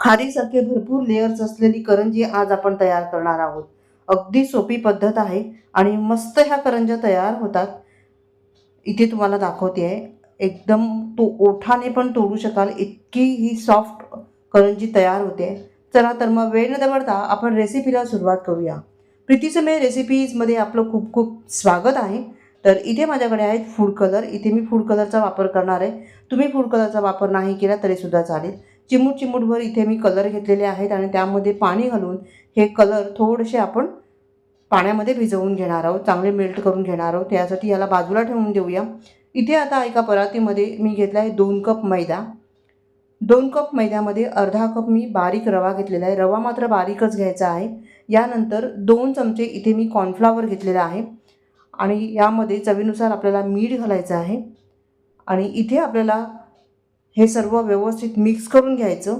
खारीसारखे भरपूर लेयर्स असलेली करंजी आज आपण तयार करणार आहोत. अगदी सोपी पद्धत आहे आणि मस्त ह्या करंज्या तयार होतात. इथे तुम्हाला दाखवते आहे एकदम तो ओठाने पण तोडू शकाल इतकी ही सॉफ्ट करंजी तयार होते. चला तर मग वेळ न दवडता आपण रेसिपीला सुरुवात करूया. प्रीतीसमय रेसिपीजमध्ये आपलं खूप खूप स्वागत आहे. तर इथे माझ्याकडे आहेत फूड कलर इथे मी फूड कलरचा वापर करणार आहे. तुम्ही फूड कलरचा वापर नाही केला तरीसुद्धा चालेल. चिमूट चिमूटभर इथे मी कलर घेतलेले आहेत आणि त्यामध्ये पाणी घालून हे कलर थोडेसे आपण पाण्यामध्ये भिजवून घेणार आहोत चांगले मेल्ट करून घेणार आहोत. त्यासाठी याला बाजूला ठेवून देऊया. इथे आता एका परातीमध्ये मी घेतला आहे दोन कप मैदा. दोन कप मैद्यामध्ये अर्धा कप मी बारीक रवा घेतलेला आहे. रवा मात्र बारीकच घ्यायचा आहे. यानंतर दोन चमचे इथे मी कॉर्नफ्लावर घेतलेला आहे आणि यामध्ये चवीनुसार आपल्याला मीठ घालायचं आहे. आणि इथे आपल्याला हे सर्व व्यवस्थित मिक्स करून घ्यायचं.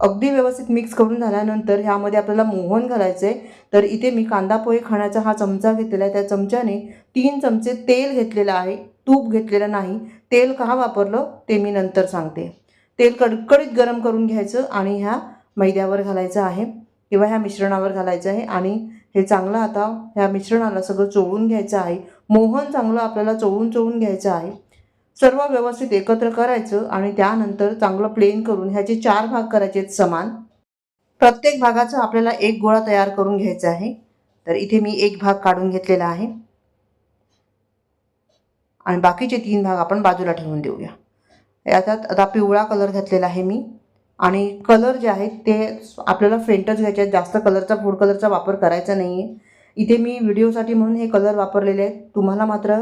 अगदी व्यवस्थित मिक्स करून झाल्यानंतर ह्यामध्ये आपल्याला मोहन घालायचं आहे तर इथे मी कांदा पोहे खाण्याचा हा चमचा घेतलेला आहे. त्या चमच्याने तीन चमचे तेल घेतलेलं आहे. तूप घेतलेलं नाही. तेल का वापरलं ते मी नंतर सांगते. तेल कडकडीत गरम करून घ्यायचं आणि ह्या मैद्यावर घालायचं आहे किंवा ह्या मिश्रणावर घालायचं आहे. आणि हे चांगलं आता ह्या मिश्रणाला सगळं चोळून घ्यायचं आहे. मोहन चांगलं आपल्याला चोळून चोळून घ्यायचं आहे. सर्व व्यवस्थित एकत्र करायचं आणि त्यानंतर चांगलं प्लेन करून ह्याचे चार भाग करायचे आहेत समान. प्रत्येक भागाचा आपल्याला एक गोळा तयार करून घ्यायचा आहे. तर इथे मी एक भाग काढून घेतलेला आहे. आणि बाकीचे तीन भाग आपण बाजूला ठेवून देऊया. याच्यात आता पिवळा कलर घातलेला आहे मी. आणि कलर जे आहेत ते आपल्याला फेंटच घ्यायचे आहेत. जास्त कलरचा फूड कलरचा वापर करायचा नाही आहे इथे मी व्हिडिओसाठी म्हणून हे कलर वापरलेले आहेत. तुम्हाला मात्र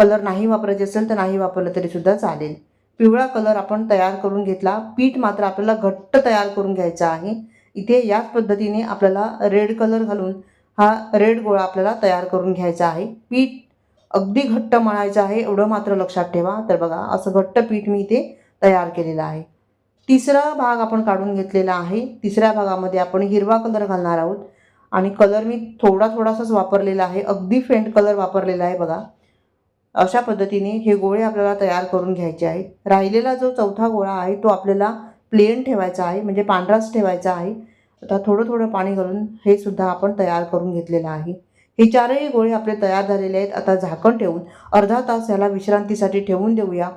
कलर नाही वापरायचे असेल तर नाही वापरलं तरीसुद्धा चालेल. पिवळा कलर आपण तयार करून घेतला. पीठ मात्र आपल्याला घट्ट तयार करून घ्यायचा आहे. इथे याच पद्धतीने आपल्याला रेड कलर घालून हा रेड गोळा आपल्याला तयार करून घ्यायचा आहे. पीठ अगदी घट्ट मळायचं आहे. एवढं मात्र लक्षात ठेवा. तर बघा असं घट्ट पीठ मी इथे तयार केलेलं आहे. तिसरा भाग आपण काढून घेतलेला आहे. तिसऱ्या भागामध्ये आपण हिरवा कलर घालणार आहोत. आणि कलर मी थोडा थोडासाच वापरलेला आहे. अगदी फेंट कलर वापरलेला आहे बघा. अशा पद्धतीने हे गोळे आपल्याला तयार करून घ्यायचे आहेत राहिलेला जो चौथा गोळा आहे तो आपल्याला प्लेन ठेवायचा आहे म्हणजे पांढराच ठेवायचा आहे. आता थोडं थोडं पाणी घालून हे सुद्धा आपण तयार करून घेतलेलं आहे. हे चारही गोळे आपले तयार झालेले आहेत. आता झाकण ठेवून अर्धा तास याला विश्रांतीसाठी ठेवून देऊया.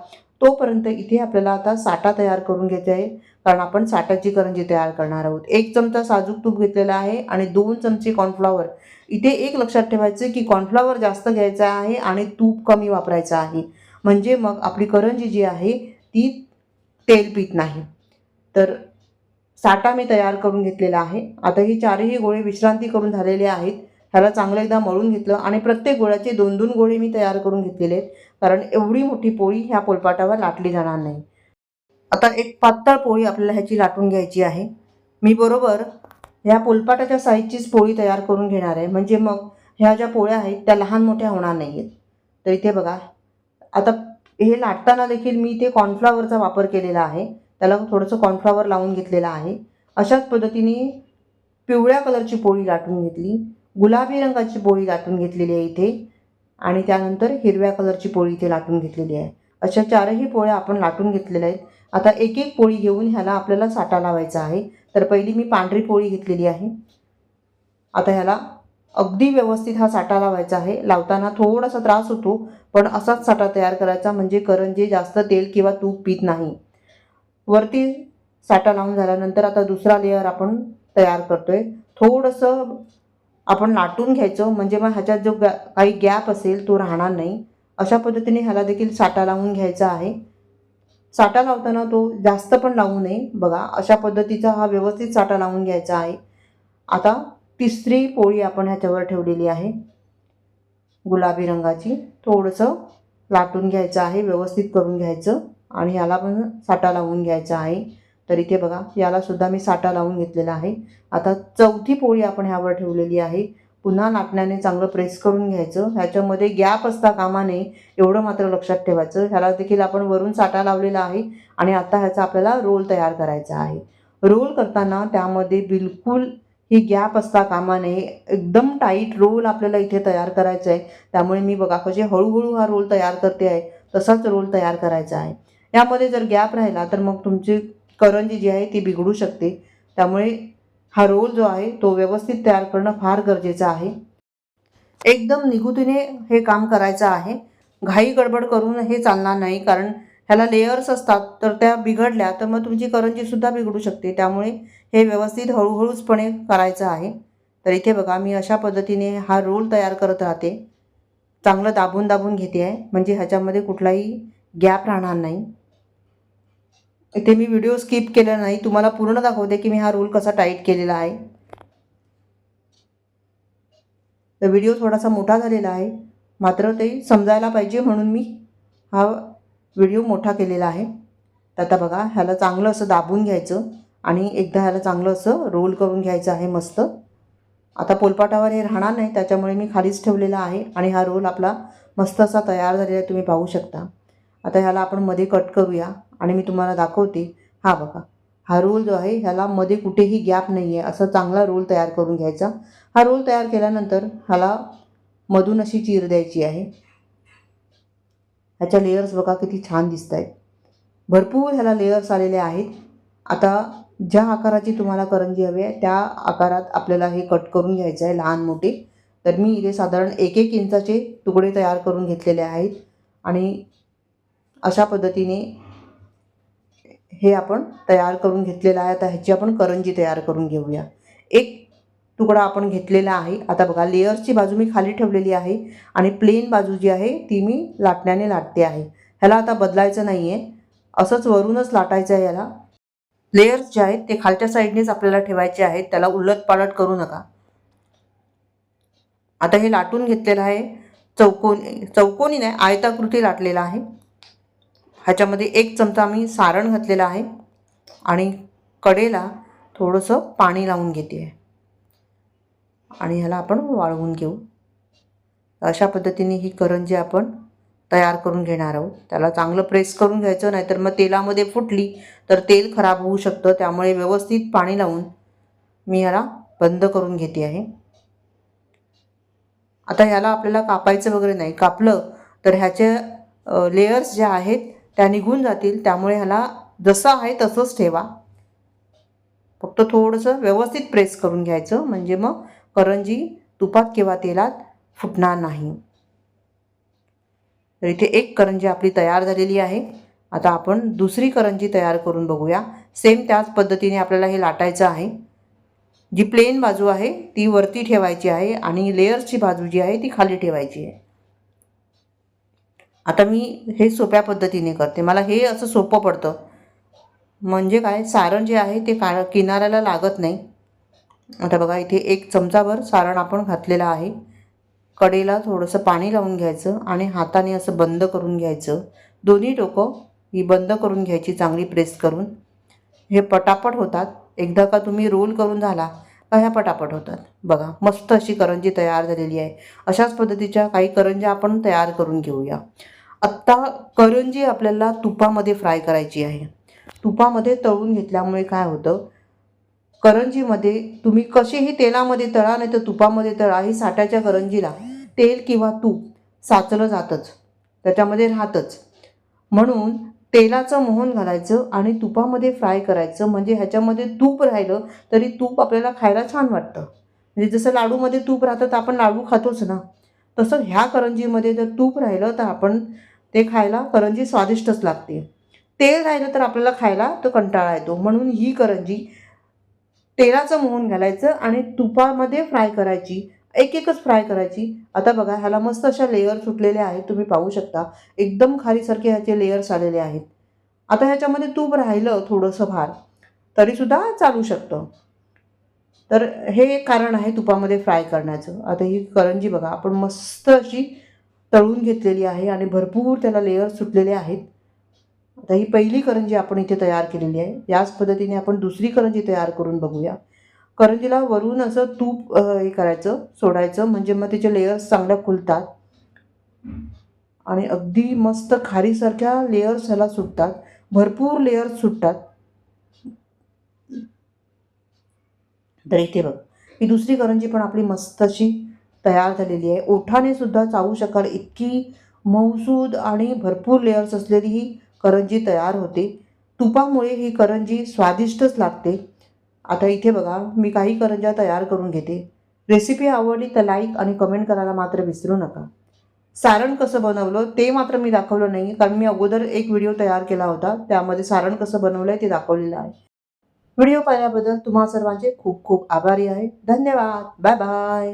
तोपर्यंत इथे आपल्याला आता साठा तयार करून घ्यायचा आहे कारण आपण साठाची करंजी तयार करणार आहोत. एक चमचा साजूक तूप घेतलेला आहे आणि दोन चमचे कॉर्नफ्लॉवर इथे एक लक्षात ठेवायचं की कॉर्नफ्लॉवर जास्त घ्यायचा आहे आणि तूप कमी वापरायचं आहे. म्हणजे मग आपली करंजी जी आहे ती तेल पीत नाही. तर साठा मी तयार करून घेतलेला आहे. आता ही चारही गोळे विश्रांती करून झालेले आहेत. ह्याला चांगलं एकदा मळून घेतलं आणि प्रत्येक गोळ्याचे दोन दोन गोळे मी तयार करून घेतलेले आहेत. कारण एवढी मोठी पोळी ह्या पोलपाटावर लाटली जाणार नाही. आता एक पातळ पोळी आपल्याला ह्याची लाटून घ्यायची आहे. मी बरोबर ह्या पोलपाटाच्या साईजचीच पोळी तयार करून घेणार आहे. म्हणजे मग ह्या ज्या पोळ्या आहेत त्या लहान मोठ्या होणार नाही आहेत तर इथे बघा आता हे लाटताना देखील मी इथे कॉर्नफ्लावरचा वापर केलेला आहे. त्याला थोडंसं कॉर्नफ्लावर लावून घेतलेलं आहे. अशाच पद्धतीने पिवळ्या कलरची पोळी लाटून घेतली गुलाबी रंगाची पोळी लाटून घेतलेली आहे इथे आणि त्यानंतर हिरव्या कलरची पोळी इथे लाटून घेतलेली आहे. अशा चारही पोळ्या आपण लाटून घेतलेल्या आहेत. आता एक एक पोळी घेऊन ह्याला आपल्याला साठा लावायचा आहे. तर पहिली मी पांढरी पोळी घेतलेली आहे. आता ह्याला अगदी व्यवस्थित हा साठा लावायचा आहे. लावताना थोडासा त्रास होतो पण असाच साठा तयार करायचा म्हणजे करंजे जास्त तेल किंवा तूप पीत नाही. वरती साठा लावून झाल्यानंतर आता दुसरा लेअर आपण तयार करतोय. थोडंसं आपण लाटून घ्यायचं म्हणजे मग ह्याच्यात जो गॅ काही गॅप असेल तो राहणार नाही. अशा पद्धतीने ह्याला देखील साठा लावून घ्यायचा आहे. साठा लावताना तो जास्त पण लावू नये. बघा अशा पद्धतीचा हा व्यवस्थित साठा लावून घ्यायचा आहे. आता तिसरी पोळी आपण ह्याच्यावर ठेवलेली आहे. गुलाबी रंगाची. थोडंसं लाटून घ्यायचं आहे व्यवस्थित करून घ्यायचं. आणि याला पण साठा लावून घ्यायचा आहे. तर इथे बघा यालासुद्धा मी साठा लावून घेतलेला आहे. आता चौथी पोळी आपण ह्यावर ठेवलेली आहे. पुन्हा नाटण्याने चांगलं प्रेस करून घ्यायचं. ह्याच्यामध्ये गॅप असता कामा नये एवढं मात्र लक्षात ठेवायचं. ह्याला देखील आपण वरून साठा लावलेला आहे आणि आता ह्याचा आपल्याला रोल तयार करायचा आहे. रोल करताना त्यामध्ये बिलकुल ही गॅप असता कामा नये. एकदम टाईट रोल आपल्याला इथे तयार करायचा आहे. त्यामुळे मी बघा कसे हळूहळू हा रोल तयार करते आहे. तसाच रोल तयार करायचा आहे. यामध्ये जर गॅप राहिला तर मग तुमची करंजी जी आहे ती बिघडू शकते. त्यामुळे हा रोल जो आहे तो व्यवस्थित तयार करणं फार गरजेचं आहे. एकदम निगुतीने हे काम करायचं आहे. घाई गडबड करून हे चालणार नाही कारण ह्याला लेयर्स असतात. तर त्या बिघडल्या तर मग तुमची करंजीसुद्धा बिघडू शकते. त्यामुळे हे व्यवस्थित हळूहळूचपणे करायचं आहे. तर इथे बघा मी अशा पद्धतीने हा रोल तयार करत राहते. चांगलं दाबून दाबून घेते आहे. म्हणजे ह्याच्यामध्ये कुठलाही गॅप राहणार नाही. इथे मी व्हिडिओ स्किप केला नाही. तुम्हाला पूर्ण दाखवते की मी हा रोल कसा टाईट केलेला आहे. तर व्हिडिओ थोडासा मोठा झालेला आहे. मात्र ते समजायला पाहिजे म्हणून मी हा व्हिडिओ मोठा केलेला आहे. तर आता बघा ह्याला चांगलं असं दाबून घ्यायचं आणि एकदा ह्याला चांगलं असं रोल करून घ्यायचं आहे मस्त. आता पोलपाटावर हे राहणार नाही त्याच्यामुळे मी खालीच ठेवलेला आहे आणि हा रोल आपला मस्त असा तयार झालेला आहे तुम्ही पाहू शकता. आता ह्याला आपण मध्ये कट करूया. आणि मी तुम्हाला दाखवते. हा बघा. हा रोल जो आहे ह्याला मध्ये कुठेही गॅप नाही आहे असा चांगला रोल तयार करून घ्यायचा. हा रोल तयार केल्यानंतर ह्याला मधून अशी चीर द्यायची आहे. ह्याच्या लेयर्स बघा किती छान दिसत आहेत भरपूर ह्याला लेयर्स आलेले आहेत. आता ज्या आकाराची तुम्हाला करंजी हवी आहे त्या आकारात आपल्याला हे कट करून घ्यायचं आहे लहान मोठे. तर मी इथे साधारण एक एक इंचाचे तुकडे तयार करून घेतलेले आहेत. आणि अशा पद्धतीने हे आपण तयार करून घेतलेलं आहे. आता ह्याची आपण करंजी तयार करून घेऊया. एक तुकडा आपण घेतलेला आहे. आता बघा लेअर्सची बाजू मी खाली ठेवलेली आहे आणि प्लेन बाजू जी आहे ती मी लाटण्याने लाटते आहे. ह्याला आता बदलायचं नाही आहे असंच वरूनच लाटायचं आहे याला. लेयर्स जे आहेत ते खालच्या साईडनेच आपल्याला ठेवायचे आहेत. त्याला उलट पालट करू नका. आता हे लाटून घेतलेलं आहे. चौकोनी चौकोनी नाही आयताकृती लाटलेला आहे. ह्याच्यामध्ये एक चमचा मी सारण घातलेलं आहे आणि कडेला थोडंसं पाणी लावून घेते आहे आणि ह्याला आपण वाळवून घेऊ. अशा पद्धतीने ही करंजी आपण तयार करून घेणार आहोत. त्याला चांगलं प्रेस करून घ्यायचं नाहीतर मग तेलामध्ये फुटली तर तेल खराब होऊ शकतं. त्यामुळे व्यवस्थित पाणी लावून मी ह्याला बंद करून घेते आहे. आता ह्याला आपल्याला कापायचं वगैरे नाही. कापलं तर ह्याचे लेयर्स ज्या आहेत त्या निघून जातील त्यामुळे ह्याला जसं आहे तसंच ठेवा. फक्त थोडंसं व्यवस्थित प्रेस करून घ्यायचं म्हणजे मग करंजी तुपात किंवा तेलात फुटणार नाही. तर इथे एक करंजी आपली तयार झालेली आहे. आता आपण दुसरी करंजी तयार करून बघूया. सेम त्याच पद्धतीने आपल्याला हे लाटायचं आहे. जी प्लेन बाजू आहे ती वरती ठेवायची आहे आणि लेयर्सची बाजू जी आहे ती खाली ठेवायची आहे. आता मी हे सोप्या पद्धतीने करते. मला हे असं सोपं पडतं. म्हणजे काय? सारण जे आहे ते का किनाऱ्याला लागत नाही. आता बघा इथे एक चमचाभर सारण आपण घातलेलं आहे. कडेला थोडंसं पाणी लावून घ्यायचं आणि हाताने असं बंद करून घ्यायचं. दोन्ही टोकं ही बंद करून घ्यायची चांगली प्रेस करून. हे पटापट होतात. एकदा का तुम्ही रोल करून झाला ह्या पटापट होतात? बघा मस्त अशी करंजी तयार झालेली आहे. अशाच पद्धतीच्या काही करंज्या आपण तयार करून घेऊया. आत्ता करंजी आपल्याला तुपामध्ये फ्राय करायची आहे. तुपामध्ये तळून घेतल्यामुळे काय होतं? करंजीमध्ये तुम्ही कशीही तेलामध्ये तळा नाही तर तुपामध्ये तळा. ही साठ्याच्या करंजीला तेल किंवा तूप साचलं जातंच. त्याच्यामध्ये राहतच. म्हणून तेलाचं मोहन घालायचं आणि तुपामध्ये फ्राय करायचं. म्हणजे ह्याच्यामध्ये तूप राहिलं तरी तूप आपल्याला खायला छान वाटतं. म्हणजे जसं लाडूमध्ये तूप राहतं तर आपण लाडू खातोच ना. तसं ह्या करंजीमध्ये जर तूप राहिलं तर आपण ते खायला करंजी स्वादिष्टच लागते. तेल राहिलं तर आपल्याला खायला तो कंटाळा येतो. म्हणून ही करंजी तेलाचं मोहन घालायचं आणि तुपामध्ये फ्राय करायची. एक एकच फ्राय करायची. आता बघा ह्याला मस्त अशा लेयर सुटलेले आहेत. तुम्ही पाहू शकता. एकदम खारीसारखे ह्याचे लेयर्स आलेले आहेत. आता ह्याच्यामध्ये तूप राहिलं थोडंसं भार. तरीसुद्धा चालू शकतं. तर हे एक कारण आहे तुपामध्ये फ्राय करण्याचं. आता ही करंजी बघा आपण मस्त अशी तळून घेतलेली आहे आणि भरपूर त्याला लेयर सुटलेले आहेत. आता ही पहिली करंजी आपण इथे तयार केलेली आहे. याच पद्धतीने आपण दुसरी करंजी तयार करून बघूया. करंजीला वरून असं तूप हे करायचं सोडायचं म्हणजे मग त्याचे लेयर्स चांगल्या खुलतात. आणि अगदी मस्त खारीसारख्या लेयर्स ह्याला सुटतात. भरपूर लेयर्स सुटतात. तर इथे बघ. ही दुसरी करंजी पण आपली मस्त अशी तयार झालेली आहे. ओठाने सुद्धा चावू शकाल. इतकी मौसूद आणि भरपूर लेयर्स असलेली ही करंजी तयार होते. तुपामुळे ही करंजी स्वादिष्टच लागते. आता इथे बघा मी काही करंज्या तयार करून घेते. रेसिपी आवडली तर लाईक आणि कमेंट करायला मात्र विसरू नका. सारण कसं बनवलं ते मात्र मी दाखवलं नाही कारण मी अगोदर एक व्हिडिओ तयार केला होता. त्यामध्ये सारण कसं बनवलं आहे ते दाखवलेलं आहे. व्हिडिओ पाहिल्याबद्दल तुम्हा सर्वांचे खूप खूप आभारी आहे. धन्यवाद. Bye bye